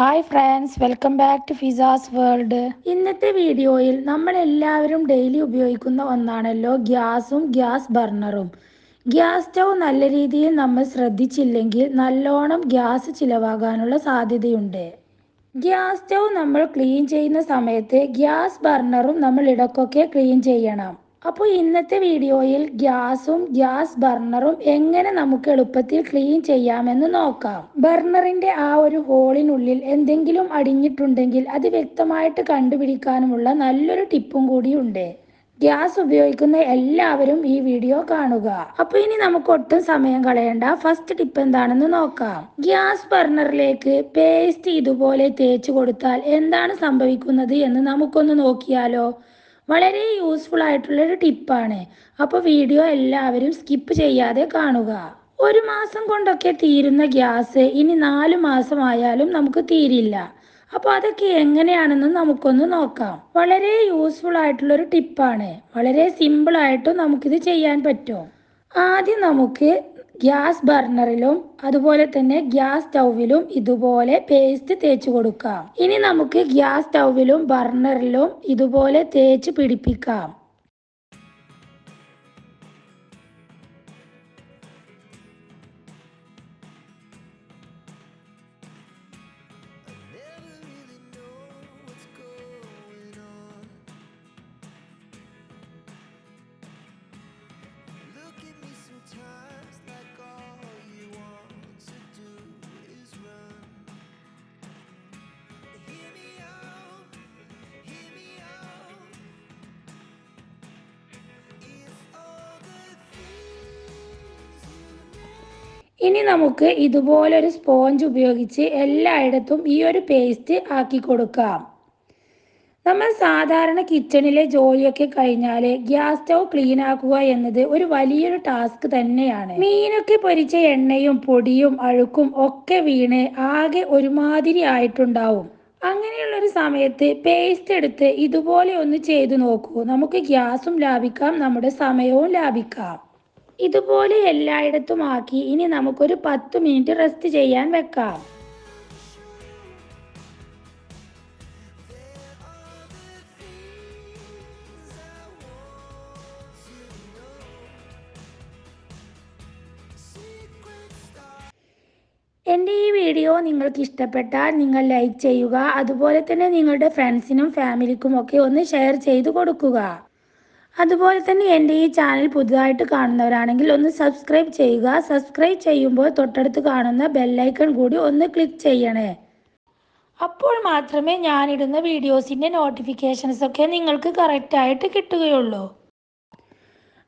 Hi friends welcome back to Fizas world ഇന്നത്തെ വീഡിയോയിൽ നമ്മൾ എല്ലാവരും ഡെയിലി ഉപയോഗിക്കുന്ന ഒന്നാണല്ലോ ഗ്യാസും ഗ്യാസ് ബർണറും. ഗ്യാസ് സ്റ്റൗ നല്ല രീതിയിൽ നമ്മൾ ശ്രദ്ധിച്ചില്ലെങ്കിൽ നല്ലോണം ഗ്യാസ് ചിലവാകാനുള്ള സാധ്യതയുണ്ട്. ഗ്യാസ് സ്റ്റൗ നമ്മൾ ക്ലീൻ ചെയ്യുന്ന സമയത്ത് ഗ്യാസ് ബർണറും നമ്മൾ ഇടക്കൊക്കെ ക്ലീൻ ചെയ്യണം. അപ്പോൾ ഇന്നത്തെ വീഡിയോയിൽ ഗ്യാസും ഗ്യാസ് ബർണറും എങ്ങനെ നമുക്ക് എളുപ്പത്തിൽ ക്ലീൻ ചെയ്യാമെന്ന് നോക്കാം. ബർണറിന്റെ ആ ഒരു ഹോളിനുള്ളിൽ എന്തെങ്കിലും അടിഞ്ഞിട്ടുണ്ടെങ്കിൽ അത് വ്യക്തമായിട്ട് കണ്ടുപിടിക്കാനുമുള്ള നല്ലൊരു ടിപ്പും കൂടിയുണ്ട് ഗ്യാസ് ഉപയോഗിക്കുന്ന എല്ലാവരും ഈ വീഡിയോ കാണുക. അപ്പൊ ഇനി നമുക്ക് ഒട്ടും സമയം കളയണ്ട. ഫസ്റ്റ് ടിപ്പ് എന്താണെന്ന് നോക്കാം. ഗ്യാസ് ബർണറിലേക്ക് പേസ്റ്റ് ഇതുപോലെ തേച്ചു കൊടുത്താൽ എന്താണ് സംഭവിക്കുന്നത് എന്ന് നമുക്കൊന്ന് നോക്കിയാലോ? വളരെ യൂസ്ഫുൾ ആയിട്ടുള്ള ഒരു ടിപ്പാണ്. അപ്പോൾ വീഡിയോ എല്ലാവരും സ്കിപ്പ് ചെയ്യാതെ കാണുക. ഒരു മാസം കൊണ്ടൊക്കെ തീരുന്ന ഗ്യാസ് ഇനി നാല് മാസമായാലും നമുക്ക് തീരില്ല. അപ്പോൾ അതൊക്കെ എങ്ങനെയാണെന്ന് നമുക്കൊന്ന് നോക്കാം. വളരെ യൂസ്ഫുൾ ആയിട്ടുള്ള ഒരു ടിപ്പാണ്. വളരെ സിമ്പിൾ ആയിട്ടും നമുക്കിത് ചെയ്യാൻ പറ്റും. ആദ്യം നമുക്ക് ഗ്യാസ് ബർണറിലും അതുപോലെ തന്നെ ഗ്യാസ് സ്റ്റൗവിലും ഇതുപോലെ പേസ്റ്റ് തേച്ച് കൊടുക്കാം. ഇനി നമുക്ക് ഗ്യാസ് സ്റ്റൗവിലും ബർണറിലും ഇതുപോലെ തേച്ച് പിടിപ്പിക്കാം. ഇനി നമുക്ക് ഇതുപോലൊരു സ്പോഞ്ച് ഉപയോഗിച്ച് എല്ലായിടത്തും ഈ ഒരു പേസ്റ്റ് ആക്കി കൊടുക്കാം. നമ്മൾ സാധാരണ കിച്ചണിലെ ജോലിയൊക്കെ കഴിഞ്ഞാൽ ഗ്യാസ് സ്റ്റൗ ക്ലീൻ ആക്കുക എന്നത് ഒരു വലിയൊരു ടാസ്ക് തന്നെയാണ്. മീനൊക്കെ പൊരിച്ച എണ്ണയും പൊടിയും അഴുക്കും ഒക്കെ വീണ് ആകെ ഒരുമാതിരി ആയിട്ടുണ്ടാവും. അങ്ങനെയുള്ളൊരു സമയത്ത് പേസ്റ്റ് എടുത്ത് ഇതുപോലെ ഒന്ന് ചെയ്തു നോക്കൂ. നമുക്ക് ഗ്യാസും ലാഭിക്കാം നമ്മുടെ സമയവും ലാഭിക്കാം. ഇതുപോലെ എല്ലായിടത്തും ആക്കി ഇനി നമുക്കൊരു പത്ത് മിനിറ്റ് റെസ്റ്റ് ചെയ്യാൻ വെക്കാം. എന്റെ ഈ വീഡിയോ നിങ്ങൾക്ക് ഇഷ്ടപ്പെട്ടാൽ നിങ്ങൾ ലൈക്ക് ചെയ്യുക. അതുപോലെ തന്നെ നിങ്ങളുടെ ഫ്രണ്ട്സിനും ഫാമിലിക്കും ഒക്കെ ഒന്ന് ഷെയർ ചെയ്തു കൊടുക്കുക. അതുപോലെ തന്നെ എന്റെ ഈ ചാനൽ പുതുതായിട്ട് കാണുന്നവരാണെങ്കിൽ ഒന്ന് സബ്സ്ക്രൈബ് ചെയ്യുക. സബ്സ്ക്രൈബ് ചെയ്യുമ്പോൾ തൊട്ടടുത്ത് കാണുന്ന ബെല്ലൈക്കൺ കൂടി ഒന്ന് ക്ലിക്ക് ചെയ്യണേ. അപ്പോൾ മാത്രമേ ഞാനിടുന്ന വീഡിയോസിന്റെ നോട്ടിഫിക്കേഷൻസൊക്കെ നിങ്ങൾക്ക് കറക്റ്റായിട്ട് കിട്ടുകയുള്ളൂ.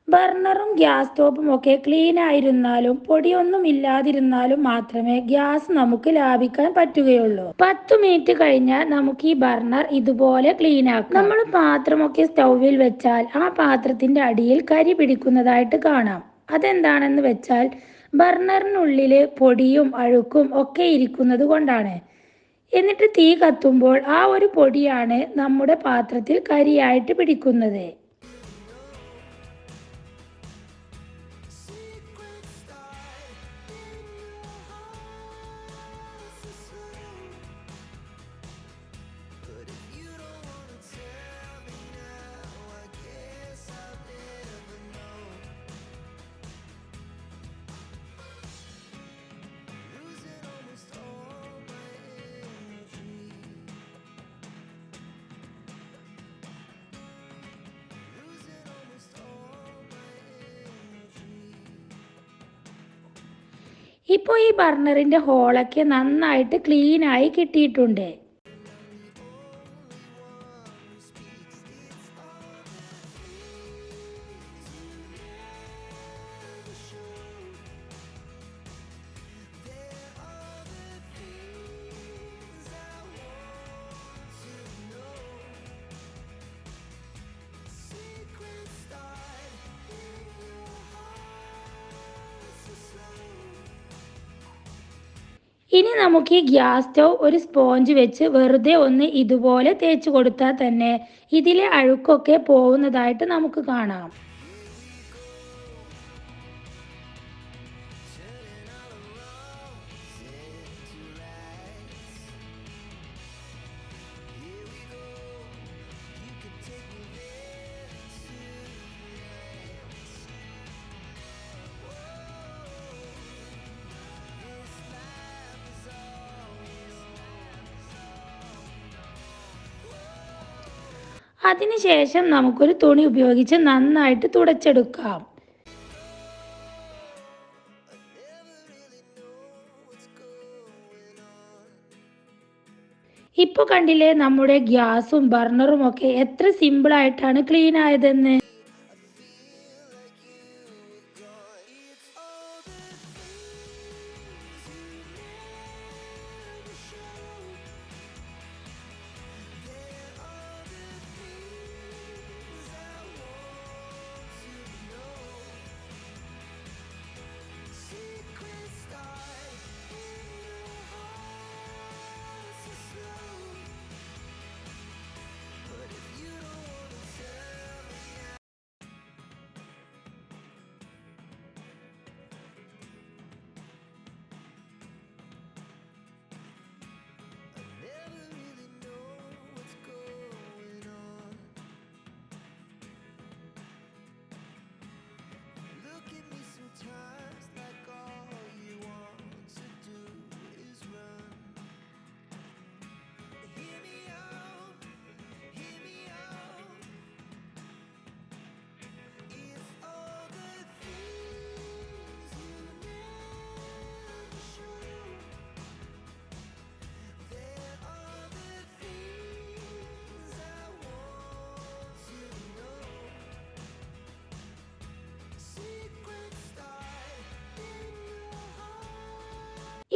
ബർണറും ഗ്യാസ് സ്റ്റോപ്പും ഒക്കെ ക്ലീൻ ആയിരുന്നാലും പൊടിയൊന്നും ഇല്ലാതിരുന്നാലും മാത്രമേ ഗ്യാസ് നമുക്ക് ലാഭിക്കാൻ പറ്റുകയുള്ളൂ. പത്ത് മിനിറ്റ് കഴിഞ്ഞാൽ നമുക്ക് ഈ ബർണർ ഇതുപോലെ ക്ലീൻ ആക്കാം. നമ്മൾ പാത്രമൊക്കെ സ്റ്റൗവിൽ വെച്ചാൽ ആ പാത്രത്തിന്റെ അടിയിൽ കരി പിടിക്കുന്നതായിട്ട് കാണാം. അതെന്താണെന്ന് വെച്ചാൽ ബർണറിനുള്ളിൽ പൊടിയും അഴുക്കും ഒക്കെ ഇരിക്കുന്നത് കൊണ്ടാണ്. എന്നിട്ട് തീ കത്തുമ്പോൾ ആ ഒരു പൊടിയാണ് നമ്മുടെ പാത്രത്തിൽ കരിയായിട്ട് പിടിക്കുന്നത്. ഇപ്പോൾ ഈ ബർണറിന്റെ ഹോളൊക്കെ നന്നായിട്ട് ക്ലീൻ ആയി കിട്ടിയിട്ടുണ്ട്. ഇനി നമുക്ക് ഈ ഗ്യാസ് സ്റ്റൗ ഒരു സ്പോഞ്ച് വെച്ച് വെറുതെ ഒന്ന് ഇതുപോലെ തേച്ച് കൊടുത്താൽ തന്നെ ഇതിലെ അഴുക്കൊക്കെ പോകുന്നതായിട്ട് നമുക്ക് കാണാം. അതിനുശേഷം നമുക്കൊരു തുണി ഉപയോഗിച്ച് നന്നായിട്ട് തുടച്ചെടുക്കാം. ഇപ്പൊ കണ്ടില്ലേ നമ്മുടെ ഗ്യാസും ബർണറും ഒക്കെ എത്ര സിമ്പിൾ ആയിട്ടാണ് ക്ലീൻ ആയതെന്ന്?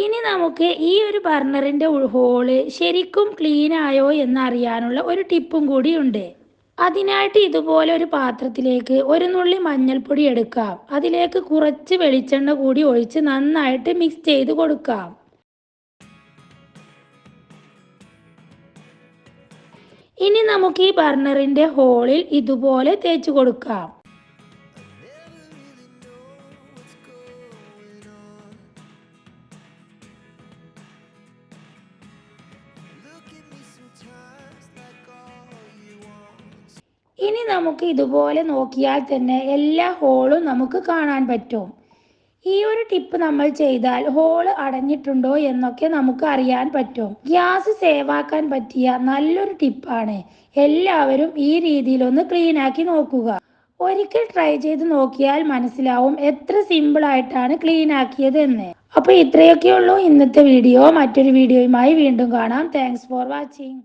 ഇനി നമുക്ക് ഈ ഒരു ബർണറിന്റെ ഹോൾ ശരിക്കും ക്ലീൻ ആയോ എന്നറിയാനുള്ള ഒരു ടിപ്പും കൂടി ഉണ്ട്. അതിനായിട്ട് ഇതുപോലെ ഒരു പാത്രത്തിലേക്ക് ഒരു നുള്ളി മഞ്ഞൾപ്പൊടി എടുക്കാം. അതിലേക്ക് കുറച്ച് വെളിച്ചെണ്ണ കൂടി ഒഴിച്ച് നന്നായിട്ട് മിക്സ് ചെയ്ത് കൊടുക്കാം. ഇനി നമുക്ക് ഈ ബർണറിന്റെ ഹോളിൽ ഇതുപോലെ തേച്ച് കൊടുക്കാം. ഇനി നമുക്ക് ഇതുപോലെ നോക്കിയാൽ തന്നെ എല്ലാ ഹോളും നമുക്ക് കാണാൻ പറ്റും. ഈ ഒരു ടിപ്പ് നമ്മൾ ചെയ്താൽ ഹോൾ അടഞ്ഞിട്ടുണ്ടോ എന്നൊക്കെ നമുക്ക് അറിയാൻ പറ്റും. ഗ്യാസ് സേവ് ആക്കാൻ പറ്റിയ നല്ലൊരു ടിപ്പാണ് എല്ലാവരും ഈ രീതിയിലൊന്ന് ക്ലീൻ ആക്കി നോക്കുക. ഒരിക്കൽ ട്രൈ ചെയ്ത് നോക്കിയാൽ മനസ്സിലാവും എത്ര സിമ്പിൾ ആയിട്ടാണ് ക്ലീൻ ആക്കിയത് എന്ന്. അപ്പൊ ഇത്രയൊക്കെയുള്ളൂ ഇന്നത്തെ വീഡിയോ. മറ്റൊരു വീഡിയോയുമായി വീണ്ടും കാണാം. Thanks for watching